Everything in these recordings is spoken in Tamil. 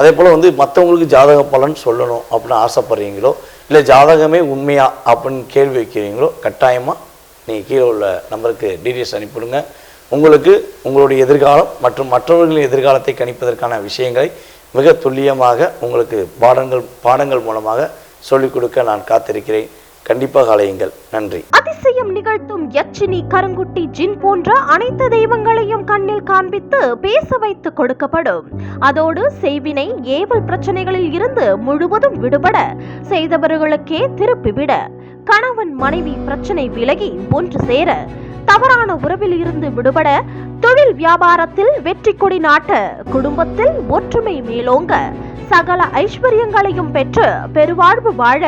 அதே போல் வந்து மற்றவங்களுக்கு ஜாதக பலன் சொல்லணும் அப்படின்னு ஆசைப்படுறீங்களோ இல்லை ஜாதகமே உண்மையா அப்படின்னு கேள்வி வைக்கிறீங்களோ கட்டாயமாக நீங்கள் கீழே உள்ள நம்பருக்கு டீட்டெயில்ஸ் அனுப்பிவிடுங்க. உங்களுக்கு உங்களுடைய எதிர்காலம் மற்றும் மற்றவர்களின் எதிர்காலத்தை கணிப்பதற்கான விஷயங்களை மிக துல்லியமாக உங்களுக்கு பாடங்கள் பாடங்கள் மூலமாக சொல்லிக் கொடுக்க நான் காத்திருக்கிறேன். கண்டிப்பாக அலையுங்கள். நன்றி. அதிசயம் நிகழ்த்தும் யச்சினி கருங்குட்டி ஜின் போன்ற அனைத்து தெய்வங்களையும் கண்ணில் காண்பித்து பேச வைத்து கொடுக்கப்படும். அதோடு செய்வினை ஏவல் பிரச்சனைகளில் இருந்து முழுவதும் விடுபட செய்தவர்களுக்கே திருப்பிவிட கணவன் மனைவி பிரச்சனை விலகி ஒன்று சேர தவறான உறவில் இருந்து விடுபட தொழில் வியாபாரத்தில் வெற்றி கொடி நாட்ட குடும்பத்தில் ஒற்றுமை மேலோங்க. சகல ஐஸ்வர்யங்களையும் பெற்று பெருவாழ்வு வாழ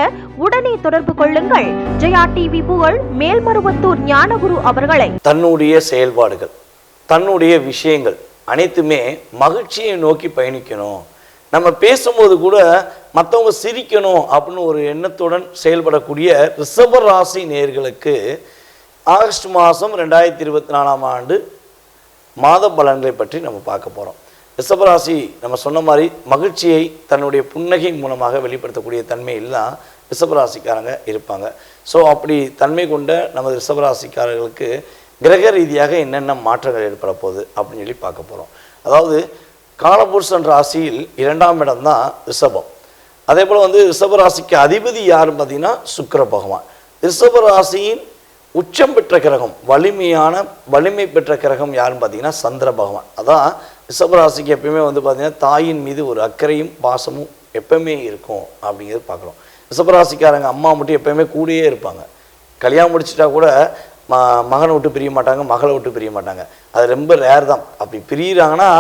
உடனே தொடர்பு கொள்ளுங்கள். ஜெயா டிவி புகழ் மேல்மருவத்தூர் ஞானகுரு அவர்களை. தன்னுடைய செயல்பாடுகள் தன்னுடைய விஷயங்கள் அனைத்துமே மகிழ்ச்சியை நோக்கி பயணிக்கணும். நம்ம பேசும்போது கூட மற்றவங்க சிரிக்கணும் அப்படின்னு ஒரு எண்ணத்துடன் செயல்படக்கூடிய ரிஷப ராசி நேர்களுக்கு ஆகஸ்ட் மாதம் ரெண்டாயிரத்தி இருபத்தி நாலாம் ஆண்டு மாத பலன்களை பற்றி நம்ம பார்க்க போகிறோம் ரிஷபராசி நம்ம சொன்ன மாதிரி மகிழ்ச்சியை தன்னுடைய புன்னகை மூலமாக வெளிப்படுத்தக்கூடிய தன்மை எல்லாம் ரிஷபராசிக்காரங்க இருப்பாங்க. ஸோ அப்படி தன்மை கொண்ட நமது ரிஷபராசிக்காரர்களுக்கு கிரக ரீதியாக என்னென்ன மாற்றங்கள் ஏற்பட போகுது அப்படின்னு சொல்லி பார்க்க போகிறோம் அதாவது காலபுருஷன் ராசியில் இரண்டாம் இடம் தான் ரிஷபம். அதே போல் வந்து ரிஷபராசிக்கு அதிபதி யாருன்னு பார்த்தீங்கன்னா சுக்கர பகவான். ரிஷபராசியின் உச்சம் பெற்ற கிரகம் வலிமையான வலிமை பெற்ற கிரகம் யாருன்னு பார்த்தீங்கன்னா சந்திர பகவான். அதான் ரிஷபராசிக்கு எப்பயுமே வந்து பார்த்தீங்கன்னா தாயின் மீது ஒரு அக்கறையும் பாசமும் எப்பவுமே இருக்கும் அப்படிங்கிறது பார்க்குறோம். ரிஷபராசிக்காரங்க அம்மா மட்டும் எப்பயுமே கூடயே இருப்பாங்க. கல்யாணம் முடிச்சிட்டா கூட ம மகனை விட்டு பிரிய மாட்டாங்க மகளை விட்டு பிரிய மாட்டாங்க. அது ரொம்ப ரேர் தான். அப்படி பிரியிறாங்கன்னா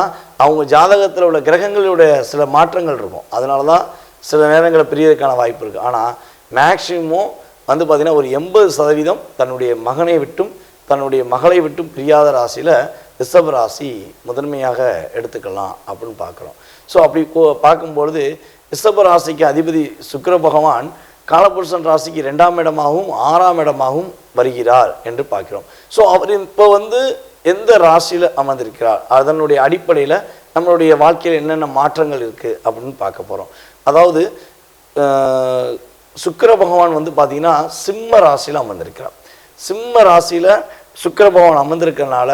அவங்க ஜாதகத்தில் உள்ள கிரகங்களுடைய சில மாற்றங்கள் இருக்கும். அதனால தான் சில நேரங்களில் பிரியறதுக்கான வாய்ப்பு இருக்குது ஆனால் மேக்சிமம் வந்து பார்த்திங்கன்னா ஒரு எண்பது சதவீதம் தன்னுடைய மகனை விட்டும் தன்னுடைய மகளை விட்டும் பிரியாத ராசியில் ரிஷப ராசி முதன்மையாக எடுத்துக்கலாம் அப்படின்னு பார்க்குறோம். ஸோ அப்படி பார்க்கும்பொழுது ரிஷப ராசிக்கு அதிபதி சுக்கர பகவான் காலபுருஷன் ராசிக்கு ரெண்டாம் இடமாகவும் ஆறாம் இடமாகவும் வருகிறார் என்று பார்க்கிறோம். ஸோ அவர் இப்போ வந்து எந்த ராசியில் அமர்ந்திருக்கிறார்? அதனுடைய அடிப்படையில் நம்மளுடைய வாழ்க்கையில் என்னென்ன மாற்றங்கள் இருக்குது அப்படின்னு பார்க்க போகிறோம் அதாவது சுக்கர பகவான் வந்து பார்த்திங்கன்னா சிம்ம ராசியில் அமர்ந்திருக்கிறார். சிம்ம ராசியில் சுக்கர பகவான் அமர்ந்திருக்கறனால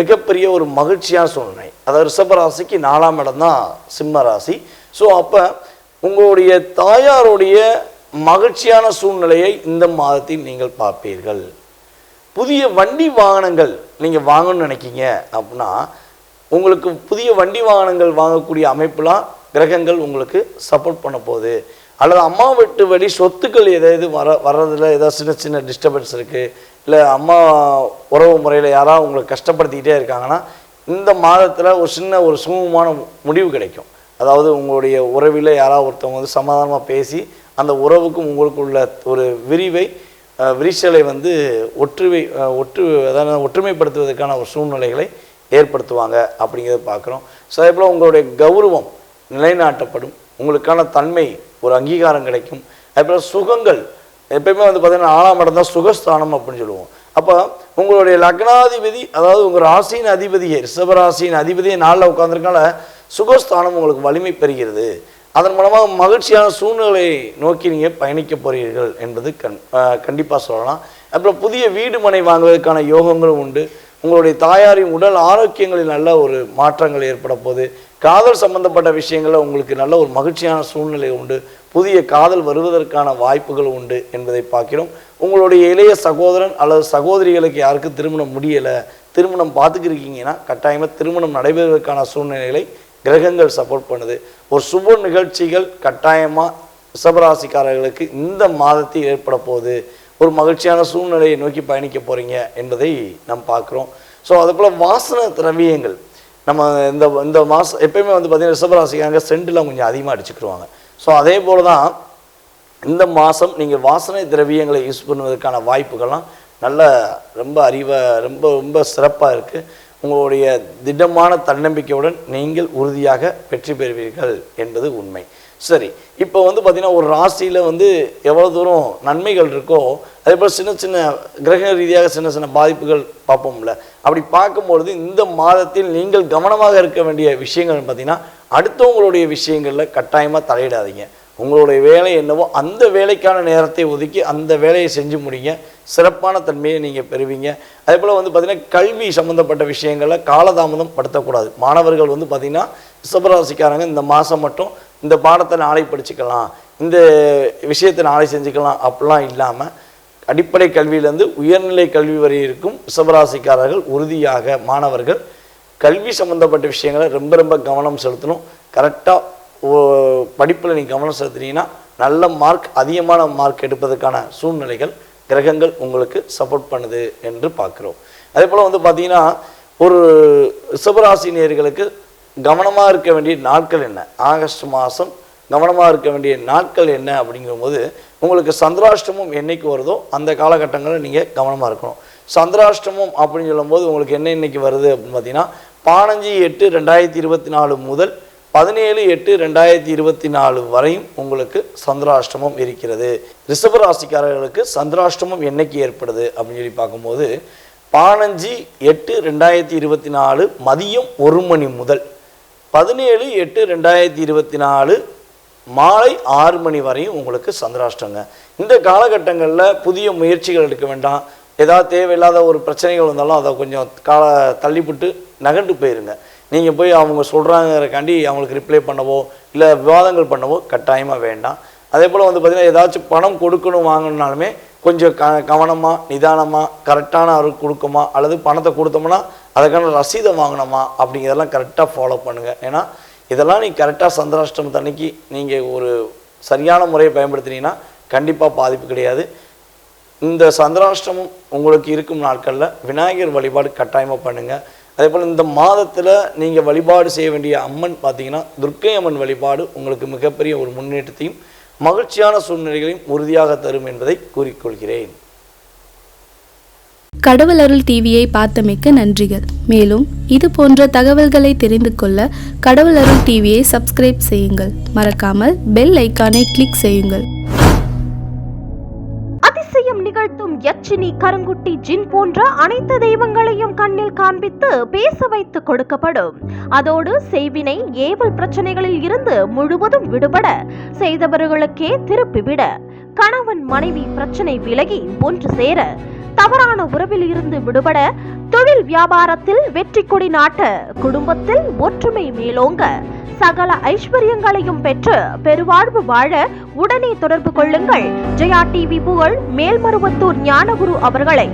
மிகப்பெரிய ஒரு மகிழ்ச்சியான சூழ்நிலை அதாவது ரிஷப ராசிக்கு நாலாம் இடம் தான் சிம்ம ராசி. ஸோ அப்போ உங்களுடைய தாயாருடைய மகிழ்ச்சியான சூழ்நிலையை இந்த மாதத்தில் நீங்கள் பார்ப்பீர்கள். புதிய வண்டி வாகனங்கள் நீங்கள் வாங்கணும்னு நினைக்கிங்க அப்படின்னா உங்களுக்கு புதிய வண்டி வாகனங்கள் வாங்கக்கூடிய அமைப்புலாம் கிரகங்கள் உங்களுக்கு சப்போர்ட் பண்ண போகுது. அல்லது அம்மா வீட்டு வழி சொத்துக்கள் எதாவது வர வர்றதில் ஏதாவது சின்ன சின்ன டிஸ்டர்பன்ஸ் இருக்குது இல்லை அம்மா உறவு முறையில் யாராவது உங்களை கஷ்டப்படுத்திக்கிட்டே இருக்காங்கன்னா இந்த மாதத்தில் ஒரு சின்ன ஒரு சுமூகமான முடிவு கிடைக்கும். அதாவது உங்களுடைய உறவில் யாராவது ஒருத்தவங்க வந்து சமாதானமாக பேசி அந்த உறவுக்கும் உங்களுக்குள்ள ஒரு விரிவை விரிசலை வந்து ஒற்றுமை ஒற்று அதாவது ஒற்றுமைப்படுத்துவதற்கான ஒரு சூழ்நிலைகளை ஏற்படுத்துவாங்க அப்படிங்கிறத பார்க்குறோம். ஸோ அதே போல் உங்களுடைய கௌரவம் நிலைநாட்டப்படும். உங்களுக்கான தன்மை ஒரு அங்கீகாரம் கிடைக்கும். அதுபோல் சுகங்கள். எப்பயுமே வந்து பார்த்தீங்கன்னா ஆறாம் இடம் தான் சுகஸ்தானம் அப்படின்னு சொல்லுவோம். அப்போ உங்களுடைய லக்னாதிபதி அதாவது உங்கள் ராசியின் அதிபதியே ரிஷபராசியின் அதிபதியை நாளில் உட்காந்துருக்கனால சுகஸ்தானம் உங்களுக்கு வலிமை பெறுகிறது. அதன் மூலமாக மகிழ்ச்சியான சூழ்நிலையை நோக்கி நீங்கள் பயணிக்க போகிறீர்கள் என்பது கண் கண்டிப்பாக சொல்லலாம். அப்புறம் புதிய வீடு மனை வாங்குவதற்கான யோகங்களும் உண்டு. உங்களுடைய தாயாரின் உடல் ஆரோக்கியங்களில் நல்ல ஒரு மாற்றங்கள் ஏற்பட போகுது. காதல் சம்பந்தப்பட்ட விஷயங்களில் உங்களுக்கு நல்ல ஒரு மகிழ்ச்சியான சூழ்நிலை உண்டு. புதிய காதல் வருவதற்கான வாய்ப்புகள் உண்டு என்பதை பார்க்கிறோம். உங்களுடைய இளைய சகோதரன் அல்லது சகோதரிகளுக்கு யாருக்கும் திருமணம் முடியலை திருமணம் பார்த்துக்கிருக்கீங்கன்னா கட்டாயமாக திருமணம் நடைபெறுவதற்கான சூழ்நிலைகளை கிரகங்கள் சப்போர்ட் பண்ணுது. ஒரு சுப நிகழ்ச்சிகள் கட்டாயமாக ரிஷபராசிக்காரர்களுக்கு இந்த மாதத்தில் ஏற்பட போகுது. ஒரு மகிழ்ச்சியான சூழ்நிலையை நோக்கி பயணிக்க போகிறீங்க என்பதை நாம் பார்க்குறோம். ஸோ அதுபோல் வாசன திரவியங்கள். நம்ம இந்த இந்த மாதம் எப்பயுமே வந்து பார்த்திங்கன்னா ரிஷபராசிக்காரங்க சென்டெலாம் கொஞ்சம் அதிகமாக அடிச்சுக்கிடுவாங்க ஸோ அதே போல் தான் இந்த மாதம் நீங்கள் வாசனை திரவியங்களை யூஸ் பண்ணுவதற்கான வாய்ப்புகள்லாம் நல்ல ரொம்ப அறிவை ரொம்ப ரொம்ப சிறப்பாக இருக்குது உங்களுடைய திடமான தன்னம்பிக்கையுடன் நீங்கள் உறுதியாக வெற்றி பெறுவீர்கள் என்பது உண்மை. சரி இப்போ வந்து பார்த்திங்கன்னா ஒரு ராசியில் வந்து எவ்வளோ தூரம் நன்மைகள் இருக்கோ அதே போல் சின்ன சின்ன கிரக ரீதியாக சின்ன சின்ன பாதிப்புகள் பார்ப்போம்ல. அப்படி பார்க்கும்பொழுது இந்த மாதத்தில் நீங்கள் கவனமாக இருக்க வேண்டிய விஷயங்கள் பார்த்தீங்கன்னா அடுத்தவங்களுடைய விஷயங்களில் கட்டாயமாக தலையிடாதீங்க. உங்களுடைய வேலை என்னவோ அந்த வேலைக்கான நேரத்தை ஒதுக்கி அந்த வேலையை செஞ்சு முடிங்க. சிறப்பான தன்மையை நீங்கள் பெறுவீங்க. அதே போல் வந்து பார்த்திங்கன்னா கல்வி சம்மந்தப்பட்ட விஷயங்களில் காலதாமதம் படுத்தக்கூடாது. மாணவர்கள் வந்து பார்த்திங்கன்னா ரிஷபராசிக்காரங்க இந்த மாதம் மட்டும் இந்த பாடத்தை நாளை படிச்சுக்கலாம் இந்த விஷயத்தை நாளை செஞ்சுக்கலாம் அப்படிலாம் இல்லாமல் அடிப்படை கல்வியிலேருந்து உயர்நிலை கல்வி வரை இருக்கும் ரிஷபராசிக்காரர்கள் உறுதியாக மாணவர்கள் கல்வி சம்மந்தப்பட்ட விஷயங்களை ரொம்ப ரொம்ப கவனம் செலுத்தணும். கரெக்டாக படிப்பில் நீ கவனம் செலுத்துனீங்கன்னா நல்ல மார்க் அதிகமான மார்க் எடுப்பதற்கான சூழ்நிலைகள் கிரகங்கள் உங்களுக்கு சப்போர்ட் பண்ணுது என்று பார்க்குறோம். அதே போல் வந்து பார்த்திங்கன்னா ஒரு ரிஷபராசினியர்களுக்கு கவனமாக இருக்க வேண்டிய நாட்கள் என்ன? ஆகஸ்ட் மாதம் கவனமாக இருக்க வேண்டிய நாட்கள் என்ன அப்படிங்கும்போது உங்களுக்கு சந்திராஷ்டமம் என்னைக்கு வருதோ அந்த காலகட்டங்களில் நீங்கள் கவனமாக இருக்கணும். சந்திராஷ்டமம் அப்படின்னு சொல்லும்போது உங்களுக்கு என்ன இன்னைக்கு வருது அப்படின்னு பார்த்தீங்கன்னா பதினஞ்சு எட்டு ரெண்டாயிரத்தி இருபத்தி நாலு முதல் பதினேழு எட்டு ரெண்டாயிரத்தி இருபத்தி நாலு வரையும் உங்களுக்கு சந்திராஷ்டமம் இருக்கிறது. ரிஷபராசிக்காரர்களுக்கு சந்திராஷ்டமம் என்னைக்கு ஏற்படுது அப்படின்னு சொல்லி பார்க்கும்போது பதினஞ்சு எட்டு ரெண்டாயிரத்தி இருபத்தி நாலு மதியம் ஒரு மணி முதல் பதினேழு எட்டு ரெண்டாயிரத்தி இருபத்தி நாலு மாலை ஆறு மணி வரையும் உங்களுக்கு சந்திராஷ்டங்க இந்த காலகட்டங்களில் புதிய முயற்சிகள் எடுக்க வேண்டாம். ஏதாவது தேவையில்லாத ஒரு பிரச்சனைகள் வந்தாலும் அதை கொஞ்சம் கால தள்ளிவிட்டு நகண்டு போயிருங்க. நீங்கள் போய் அவங்க சொல்கிறாங்கிறக்காண்டி அவங்களுக்கு ரிப்ளை பண்ணவோ இல்லை விவாதங்கள் பண்ணவோ கட்டாயமாக வேண்டாம். அதே போல் வந்து பார்த்திங்கன்னா ஏதாச்சும் பணம் கொடுக்கணும் வாங்கணுனாலுமே கொஞ்சம் க கவனமாக நிதானமாக கரெக்டான அவருக்கு கொடுக்குமா அல்லது பணத்தை கொடுத்தோம்னா அதுக்கான ரசீதை வாங்கினோமா அப்படிங்கிறதெல்லாம் கரெக்டாக ஃபாலோ பண்ணுங்கள் ஏன்னா இதெல்லாம் நீ கரெக்டாக சந்திராஷ்டமத்து அன்னைக்கு நீங்கள் ஒரு சரியான முறையை பயன்படுத்தினீங்கன்னா கண்டிப்பாக பாதிப்பு கிடையாது. இந்த சந்திராஷ்டமம் உங்களுக்கு இருக்கும் நாட்களில் விநாயகர் வழிபாடு கட்டாயமாக பண்ணுங்கள் அதே போல் இந்த மாதத்தில் நீங்கள் வழிபாடு செய்ய வேண்டிய அம்மன் பார்த்தீங்கன்னா துர்க்கை அம்மன் வழிபாடு உங்களுக்கு மிகப்பெரிய ஒரு முன்னேற்றத்தையும் மகிழ்ச்சியான சூழ்நிலைகளையும் உறுதியாக தரும் என்பதை கூறிக்கொள்கிறேன். கடவுள் அருள் டிவியை பார்த்தமைக்க நன்றிகள். மேலும் இது போன்ற தகவல்களை தெரிந்து கொள்ள கடவுள் அருள் டிவியை சப்ஸ்கிரைப் செய்யுங்கள். மறக்காமல் பெல் ஐக்கானை கிளிக் செய்யுங்கள். அதிசயம் நிகழ்த்தும் யட்சினி கருங்குட்டி ஜின் போன்ற அனைத்து தெய்வங்களையும் கண்ணில் காண்பித்து பேச வைத்து கொடுக்கப்படும். அதோடு செய்வினை ஏவல் பிரச்சனைகளில் இருந்து முழுவதும் விடுபட செய்தவர்களுக்கே திருப்பிவிட கணவன் மனைவி பிரச்சனை விலகி ஒன்று சேர தவறான உறவில் இருந்து விடுபட தொழில் வியாபாரத்தில் வெற்றி கொடி நாட்ட குடும்பத்தில் ஒற்றுமை மேலோங்க. சகல ஐஸ்வர்யங்களையும் பெற்று பெருவாழ்வு வாழ உடனே தொடர்பு கொள்ளுங்கள். ஜெயா டிவி புகழ் மேல்மருவத்தூர் ஞானகுரு அவர்களை